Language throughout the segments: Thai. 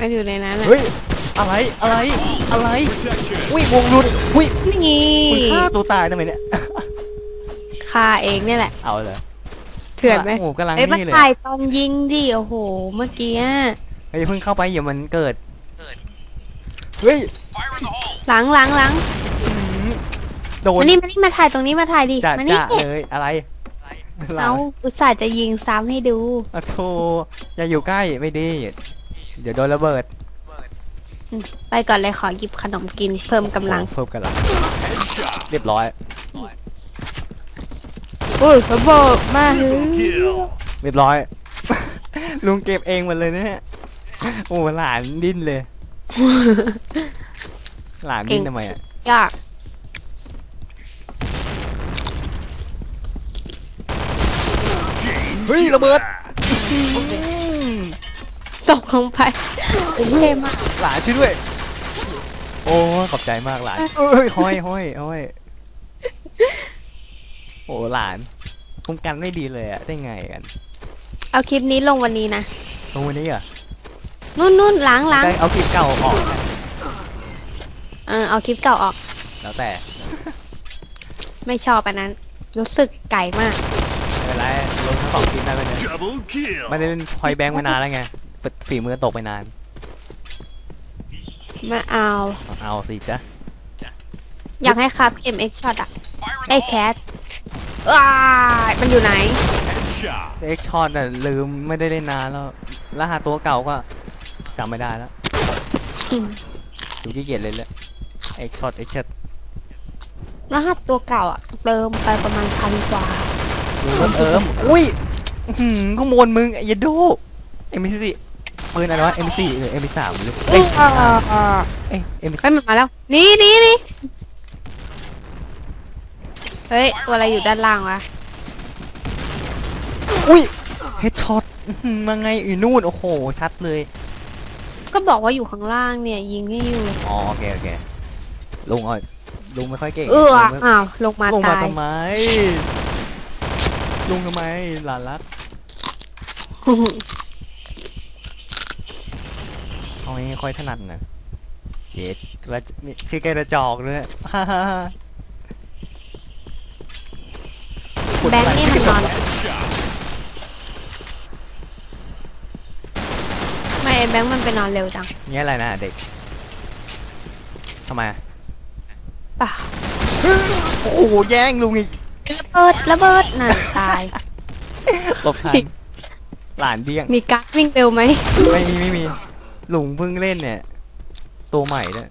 มันอยู่ในนั้นอะเฮ้ย อะไร อะไร อะไร Protection. อุ้ยวงหลุดอุ้ยนี่คุณฆ่าตัวตายทำไมเนี่ย ฆ่าเองเนี่ยแหละ เอาเลยเถื่อนไหมโอ้โหกำลังเอ้ยมันนี่เลยถ่ายตอนยิงดิ โอ้โห เมื่อกี้อะเฮ้ยเพิ่งเข้าไปอย่ามันเกิด เฮ้ยหลังหลังหลังอืมโดนมานี่มานี่มาถ่ายตรงนี้มาถ่ายดิ จะมานี่จะเลยอะไรเอาอุตส่าห์จะยิงซ้ำให้ดู อะโธอย่าอยู่ใกล้ไม่ดี เดี๋ยวโดนระเบิดไปก่อนเลยขอหยิบขนมกินเพิ่มกำลัง เพิ่มกำลังเรียบร้อยโอ้ยระเบิดมาก Triple kill. เรียบร้อย ลุงเก็บเองหมดเลยนะฮะโอ้หลานดิ้นเลย หลานดิ้นทำไมอะยากเฮ้ยระเบิด ตกลงไปโอเคมากหลานช่วยด้วย โอ้ขอบใจมากหลานเอ้ยห้อยห้อยห้อยโอ้หลานคุ้มกันไม่ดีเลยอะได้ไงกัน เอาคลิปนี้ลงวันนี้นะตรงวันนี้เหรอนู่นนู่นล้างล้างได้เอาคลิปเก่าออกนะเออเอาคลิปเก่าออก แล้วแต่ ไม่ชอบอันนั้น รู้สึกไก่มากไม่เป็นไรลงทั้งสองคลิปได้ไปเลย Double kill. ไม่ได้เล่นพอยแบงค์มานานแล้วไง ฝึกฝีมือตกไปนานมาเอา เอาสิจ๊ะอยากให้ครับ MX shot อะไอ้แคทว้ายมันอยู่ไหน Headshot. เอ็กช็อตอะลืมไม่ได้เล่นนานแล้วรหัสตัวเก่าก็จำไม่ได้แล้วอืม ดูขี้เกียจเลยเลยเอ็กช็อตเอ็กช็อตรหัสตัวเก่าอะเติมไปประมาณพันกว่า ดูเอิมอุ้ยอื้อหืมขโมยมึงไอ้ยาโดเอ็มซี ปืนอะไรวะเอ็มซีหรือเอ็มสามหรือเอ้ยเอ้ยเอ็มเฮ้ยมันมาแล้วนี่นี่นี่เฮ้ย ตัวอะไรอยู่ด้านล่างวะ อุ้ยเฮดช็อตมาไงอยู่นู่น โอ้โห ชัดเลย ก็บอกว่าอยู่ข้างล่างเนี่ย ยิงให้อยู่ อ๋อโอเคโอเคลุงอ่อยลุงไม่ค่อยเก่งเออลุงไม่อ้าว ลงมาลุงมาตาย ทำไมลุงทำไมหลานรัก เขาไม่ค่อยถนัดนะเย็ดกระมีชื่อแกระจอกด้วยฮ่าฮ่าฮ่าแบงค์นี่มันนอน Headshot. ไม่แบงค์มันไปนอนเร็วจังเนี่ยอะไรนะเด็กทำไมอะเปล่าโอ้โหแย่งลุงอีกระเบิดระเบิดน่ะตายหลบทันหลานเดี้ยงมีกั๊กวิ่งเร็วไหมไม่มีไม่มี ลุงเพิ่งเล่นเนี่ย ตัวใหม่ด้วย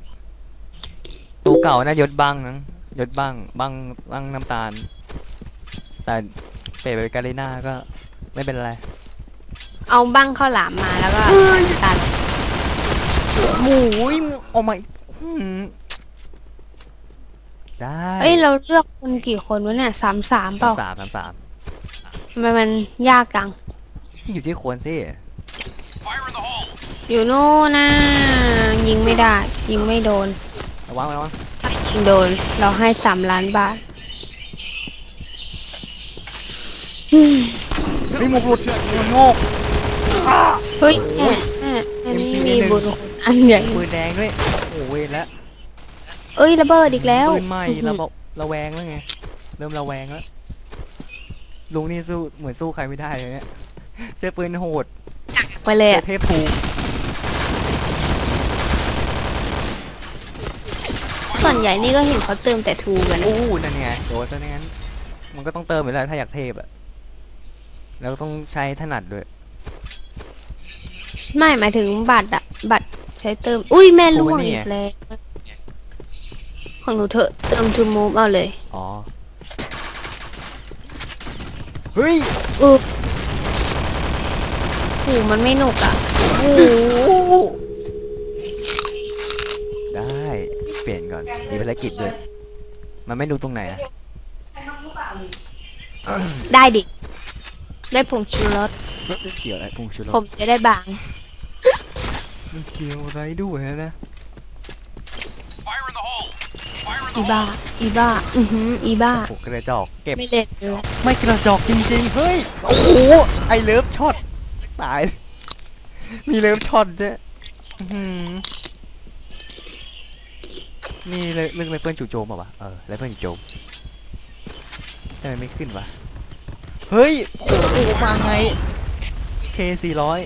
ตัวเก่าน่ายศบังนังยศบังบังบังน้ำตาล แต่เปลี่ยนไปเป็นกาลิน่าก็ไม่เป็นไร เอาบั้งข้าวหลามมาแล้วก็ตัดหมูยมึงเออกมาอีกอืมได้เอ้ยเราเลือกคนกี่คนวะเนี่ยสามสามเปสาล่ามสามสามสามทำไมมันยากจัง อยู่ที่ควรสิ อยู่นู่นนะยิงไม่ได้ ยิงไม่โดน ระวังระวังถ้ายิงโดน เราให้สามล้านบาทอืมเฮ้ยหมกหลุดมันโงกเฮ้ยแม่แม่อันนี้มีบุญคุณอันใหญ่ปืนแดงด้วยโอ้ยแล้วเอ้ยระเบิดอีกแล้วปืนใหม่ระบบระแวงแล้วไงเริ่มระแวงแล้วลุงนี่สู้เหมือนสู้ใครไม่ได้เลยเนี่ยเจอปืนโหดไปเลยเจอะอเทพภู ส่วนใหญ่นี่ก็เห็นเขาเติมแต่ทูกันอู้นั่นไงโดนซะงั้น มันก็ต้องเติมอยู่แล้วถ้าอยากเทพอะแล้วต้องใช้ถนัดด้วย ไม่หมายถึงบัตรอะบัตรใช้เติม อุ้ยแม่ล่วงอีกแล้วของหนูเถอะเติมทูมูฟเอาเลย อ๋อ เฮ้ยเออโอ้มันไม่หนุกอะโอ้โหได้ เปลี่ยนก่อน มีภารกิจด้วย มันไม่ดูตรงไหนอะได้ดิ ได้ผงชูรสเกี่ยวอะไรพุงชุดผมจะได้บาง มันเกี่ยวอะไรด้วยนะอีบ้าอีบ้า อือหืออีบ้า โอ้โหกระจอกเก็บ ไม่เล่นเลยไม่กระจอกจริงๆ เฮ้ย โอ้โห ไอเลิฟช็อต ตายมีเลิฟช็อตด้วยอื้อหือ นี่เลยเรื่องไรเฟิลจู่โจมเปล่าวะเออไรเฟิลจู่โจมทำไมไม่ขึ้นวะ เฮ้ย โอ้โหมาไง K สี่ร้อย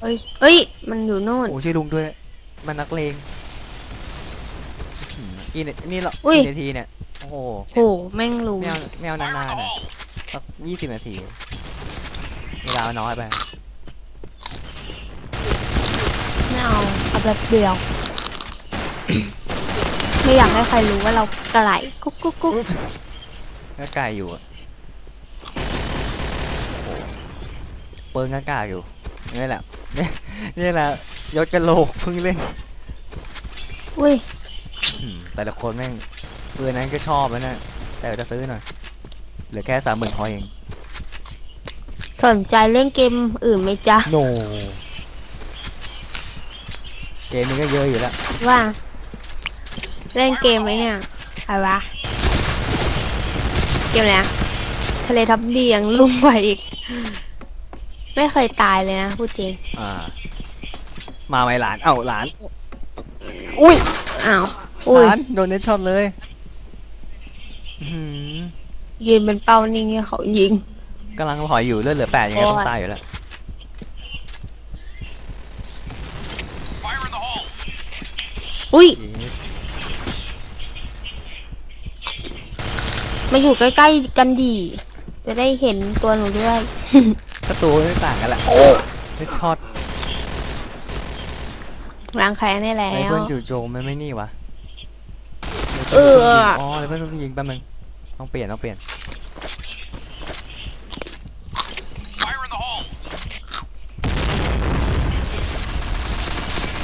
เอ้ยเอ้ย มันอยู่โน่น โอ้ชื่อลุงด้วย มันนักเลงอื้อหืออีเนี่ยนี่เหรออุ้ย กี่นาทีเนี่ย โอ้โหโหแม่งรู้ไม่เอาไม่เอานานๆน่ะสักยี่สิบนาที เวลามันน้อยไป ไม่เอาเอาแบบเดียว ไม่อยากให้ใครรู้ว่าเรากระไหลกุ๊กกุ๊กกุ๊กก็ไก่อยู่อะโอ้เปิงก็กล้าอยู่นี่แหละนี่นี่แหละยศกระโหลกเพิ่งเล่นอุ้ยอืมแต่ละคนแม่งปืนนั้นก็ชอบแล้วนะแต่จะซื้อหน่อยเหลือแค่สามหมื่นพอเองสนใจเล่นเกมอื่นไหมจ๊ะโนเกมนี้ก็เยอะอยู่แล้วว่า เล่นเกมไหมเนี่ยอะไรวะ เกมอะไรนะทะเลทับเบียงลุ่มกว่าอีก ไม่เคยตายเลยนะพูดจริง อ่า มาไหมหลาน เอ้าหลาน อุ้ยอ้าวอุ้ยหลานโดนเน็ตช็อตเลยอื้อหือยืนเป็นเป้านิ่งให้เขายิงกำลังถอยอยู่เลือดเหลือแปดยังไงโอ้ยต้องตายอยู่แล้ว Fire in the hole. อุ้ย มาอยู่ใกล้ๆกันดี จะได้เห็นตัวหนูด้วยก็ตัวไม่ต่างกันแหละโอ้เน็ตช็อตล้างแค้นได้แล้ไอ้ว เพื่อนจู่โจมมันไม่นี่วะเออ อ๋อไอ้เพื่อนต้องยิงแป๊บนึงต้องเปลี่ยนต้องเปลี่ยน Fire in the hole.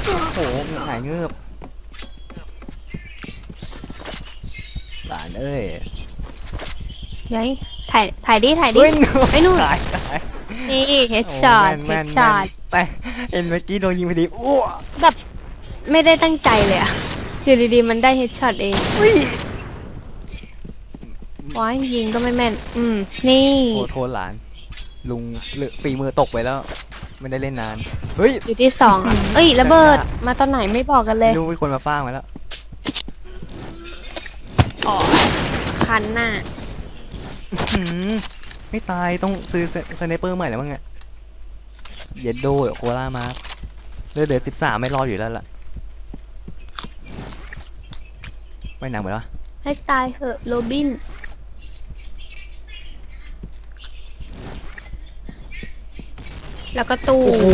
โอ้โหหายเงือบหลานเอ้ย ยัยถ่ายถ่ายดิถ่ายดิเฮ้ยไอ้นู่นตายตายนี่เฮดช็อตโเฮแม่ดนช็อตแม่นแต่เห็นเมื่อกี้โดนยิงพอดีอ้วแบบไม่ได้ตั้งใจเลยอะอยู่ดีๆมันได้เฮดช็อตเองว้ายยิงก็ไม่แม่น อืม นี่โทษโทษหลาน ลุงเหลือฝีมือตกไปแล้ว ไม่ได้เล่นนาน เฮ้ย อยู่ที่สองอะเอ้ยระเบิด มาตอนไหนไม่บอกกันเลยดูมีคนมาฟ้างมาแล้วอ๋อคันหน้าหืม ไม่ตายต้องซื้อสไนเปอร์ใหม่แล้วมั้งเนี่ยเย็ดโดโคล่ามาเลือดเดือสิบสามไม่รออยู่แล้วล่ะไปหนังไปวะให้ตายเหอะโรบินแล้วก็ตูโอ้โห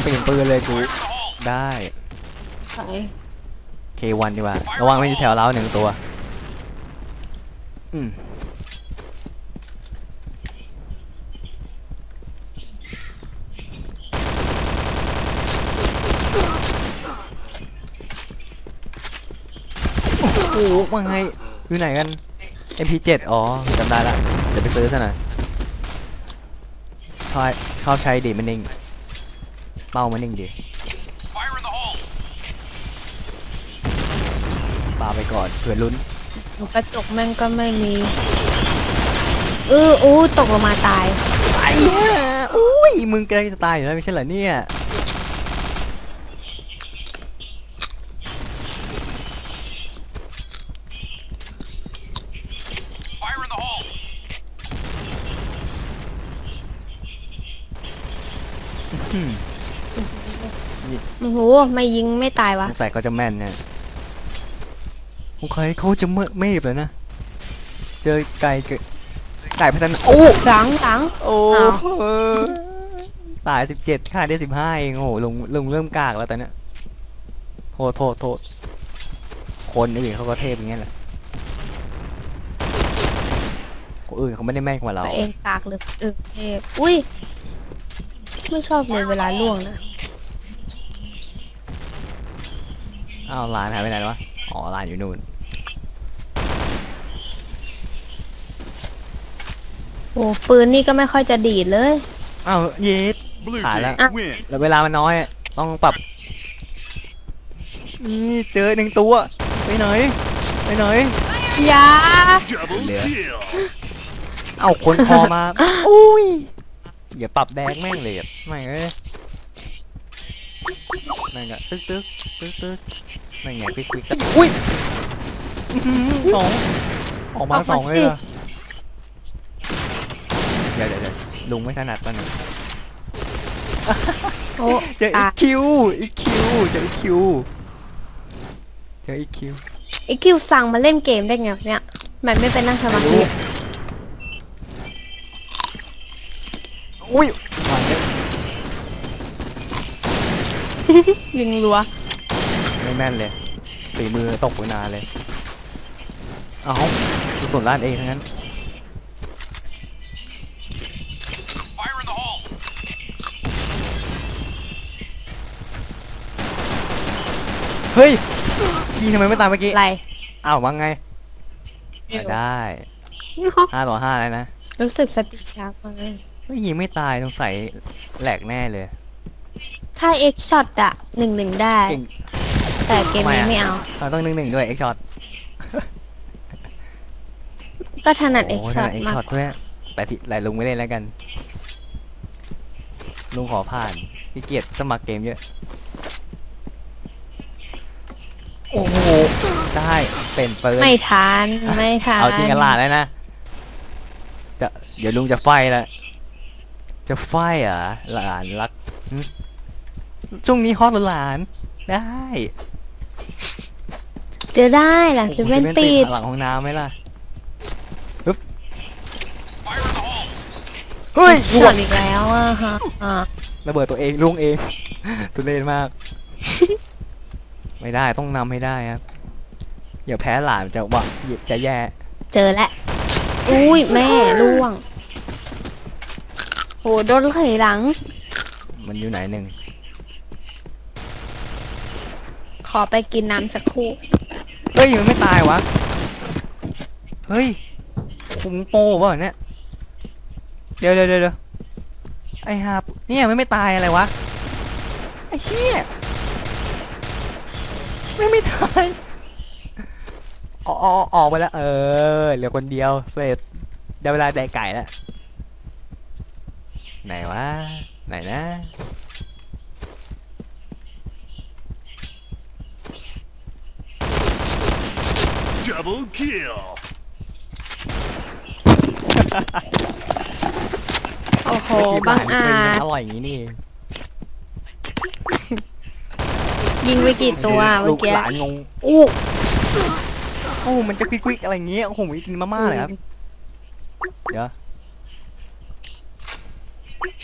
เปลี่ยนปืนเลยกูได้ไป K1 ดีกว่าระวังไม่อยู่แถวเราหนึ่งตัว อืม โอ้โหว่าไงอยู่ไหนกัน MP7 อ๋อจำได้ละเดี๋ยวไปซื้อซะหน่อยชอบชอบใช้ดีมันนิ่งเป้ามันนิ่งดี Fire in the hole. ปาไปก่อนเผื่อลุ้นกระจกแม่งก็ไม่มีเอออู้ตกลงมาตายไอ้เหี้ยอุ้ยมึงใกล้จะตายอยู่แล้วไม่ใช่เหรอเนี่ย Fire in the hole. อืม โอ้โหไม่ยิงไม่ตายวะสงสัยเขาจะแม่นเนี่ยสงสัยเขาจะเมื่อไม่เลยนะ เจอไก่เกิดไก่พัฒนาโอ้หลังหลังโอ้อ้าวเออตายสิบเจ็ดค่าได้สิบห้าเองโอ้โหลุงลุงเริ่มกากแล้วตอนเนี้ยโทษโทษโทษคนอื่นเขาก็เทพอย่างเงี้ยแหละคนอื่นเขาไม่ได้แม่นกว่าเราตัวเองกากหรือเออเทพอุ้ยไม่ชอบเลยเวลาล่วงนะ อ้าวหลานหายไปไหนวะ อ๋อหลานอยู่นู่น โอ้ปืนนี่ก็ไม่ค่อยจะดีดเลย อ้าวเย็ด Blue Phải team là- win. แล้วเวลามันน้อยอะต้องปรับ นี่เจอหนึ่งตัว ไปไหน ไปไหน ยา Double Yeah. kill. เอาคนคอมา อุ้ยอย่าปรับแดงแม่งเลยอะไม่งเอ้ยนั่นก็ตึ๊กตึ๊กตึ๊กตึ๊ก นั่นไงควิกควิกอุ้ยอื้อหือสองออกมาสองเลยเหรอเดี๋ยวเดี๋ยวเดี๋ยวลุงไม่ถนัดตอนนี้โอ้เจออีตายคิวอีคิวเจออีคิวเจออีคิวไอคิวสั่งมาเล่นเกมได้ไงวะเนี่ยมันไม่เป็นนั่งสมาธิอุ้ยหวานเลยยิงรัวไม่ แม่นเลยฝีมือตกไปนานเลย เอาส่วนร้านเองทั้งนั้น Fire in the hole! เฮ้ยยิงทำไมไม่ตายเมื่อกี้ อะไรอ้าวว่าไง ได้ไม่รู้ห้าต่อห้าแล้วนะ รู้สึกสติช้ามากเฮ้ยยิงไม่ตายสงสัยแหลกแน่เลย ถ้าเอ็กช็อตอะหนึ่งหนึ่งได้เก่ง แต่เกมนี้ทำไมอะไม่เอา เราต้องหนึ่งหนึ่งด้วยเอ็กช็อตก็ถนัดเอ็กโอ้ช็อตเอ็กมาช็อกตด้วยแต่พี่แต่ลุงไม่เล่นแล้วกัน ลุงขอผ่านพี่เกียรสมัครเกมเยอะ โอ้โห ได้เป็นปืนไม่ทันไม่ทันเอาจริงกันหลานแล้วนะ จะเดี๋ยวลุงจะไฟแล้วจะไฟเหรอหลานรักหึช่วงนี้ฮอตเหรอหลานได้ เจอได้หลังโอ้เซโหเว่นจะติดหลังห้องน้ำไหมล่ะ Fire in the hole! เฮ้ยช็อตอีกแล้วอะฮะอะระเบิดตัวเองลุงเองตุเรศมาก ไม่ได้ต้องนำให้ได้ครับอย่าแพ้หลานจะว่าจะแย่ เจอแล้วอุ้ยแม่ล่วงโหโดนไหลหลัง มันอยู่ไหนหนึ่ง ขอไปกินน้ำสักครู่ เฮ้ยมันไม่ตายวะ เฮ้ยคุงโป้ป่ะเนี่ยเดี๋ยวเดี๋ยวเดี๋ยวเดี๋ยวไอ้ฮาเนี่ยมันไม่ตายอะไรวะ ไอ้เชี่ยไม่ไม่ตายออออกออกไปแล้ว เออ เหลือคนเดียวเสร็จได้เวลาแดกไก่แล้ว ไหนวะ ไหนนะ Double kill! โอ้โหบังอาจอร่อยอย่างนี้นี่เองยิงไปกี่ตัวเมื่อกี้ลูหลานงงอู้โอ้มันจะควิกๆอะไรอย่างเงี้ยโอ้โหกินมาม่าเลยครับเดี๋ยว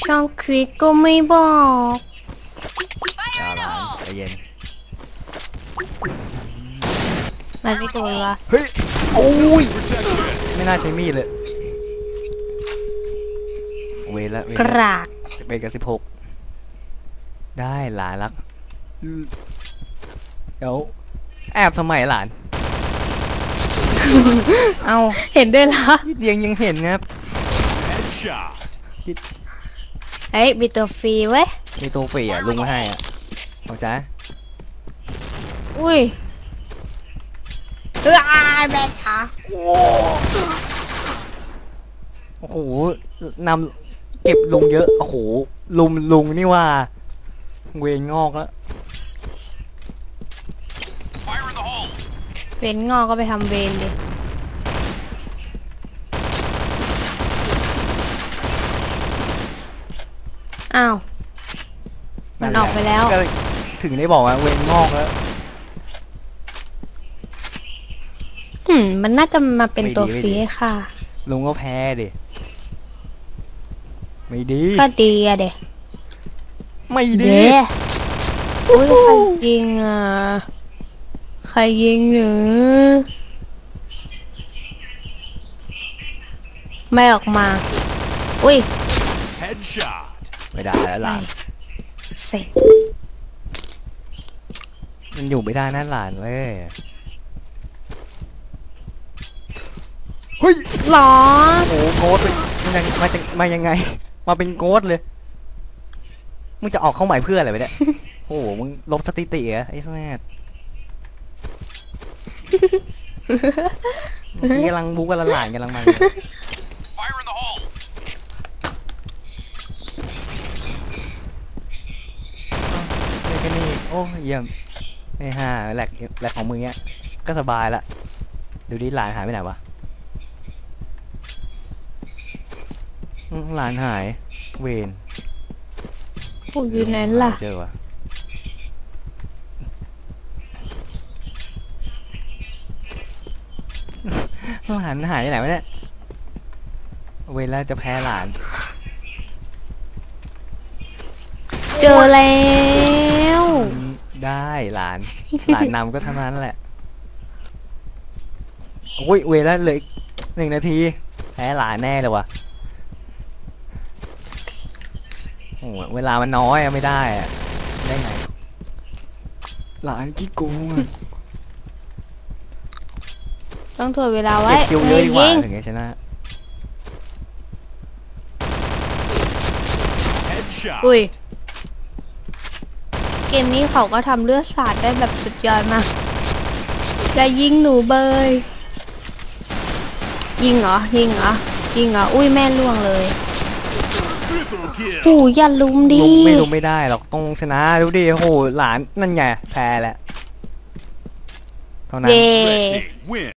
ช่องควิกก็ไม่บอกเดี๋ยวหลานใจเย็น มันไม่โดนวะเฮ้ยโอ้ยไม่น่าใช้มีดเลย เวรละเวรกละรากจะเป็นกับสิบหกได้หลานรักอืมเดี๋ยวแอบทำไมหลาน เอาเห็นด้วยละนิดเดียวยังเห็นนะครับ Headshot! เฮ้ยมีตัวฟรีเว้ยมีตัวฟรีอะลุงมาให้อะเอาจ้าอุ้ย เอออายแม่ช้าโอ้โหนำเก็บลุงเยอะโอ้โหลุมลุงนี่ว่า เวรงอกแล้ว Fire in the hole! เวนงอกก็ไปทำเวนดิอ้าว มันออกไปแล้ว ก็ถึงได้บอกว่าเวรงอกแล้ว มมันน่าจะมาเป็นไม่ดีตัวไม่ฟรีดีค่ะ ลุงก็แพ้ดิไม่ดี ก็ดีอะเด็ไม่ดีเด้อุ้ยใครยิงอะ ใครยิงหนูไม่ออกมา อุ้ย Headshot! ไม่ได้แล้วหลานเซ็งมันอยู่ไม่ได้นะหลานเว้ย เฮ้ยหรอโอ้โหโกดเลยมันยังมาจากมายังไง มาเป็นโกดเลย มึงจะออกเข้าใหม่เพื่ออะไรไปเนี่ย โอ้โห มึงลบสถิติเหรอไอ้แม่เมื่อกี้กำลังบุกกันหลานๆกำลังมาอยู่ Fire in the hole! เลยกันนี่โอ้อ้เยี่ยมไอ้ห่าแหลกแหลกของมึงเนี้ย ก็สบายละ ดูดิหลานหายไปไหนวะอืม หลานหาย เวนโอ้อยู่ไหนล่ะ เจอวะหลานหายไปไหนวะเนี่ย เวลาจะแพ้หลาน เจอแล้วอืมได้หลาน หลานนำก็เท่านั้นแหละโอ้ยเวลาเหลยหนึ่งนาที แพ้หลานแน่เลยวะ โอ้โหเวลามันน้อยอะไม่ได้อะได้ไง หลานกี่โกงอะต้องถ่วงเวลาไว้เก็บคิวเยอะดีกว่ายิงถึงจะชนะ Headshot. อุ้ย เกมนี้เขาก็ทำเลือดสาดได้แบบสุดยอดมากจะยิงหนูเบย ยิงเหรอ ยิงเหรอ ยิงเหรอ อุ้ยแม่ล่วงเลย Triple kill. หูอย่าลุมดิลุมไม่ลุมไม่ได้หรอกต้องชนะดูดิโอ้โหหลานนั่นไงแพ้แล้วเท่านั้น เย่ Red team win.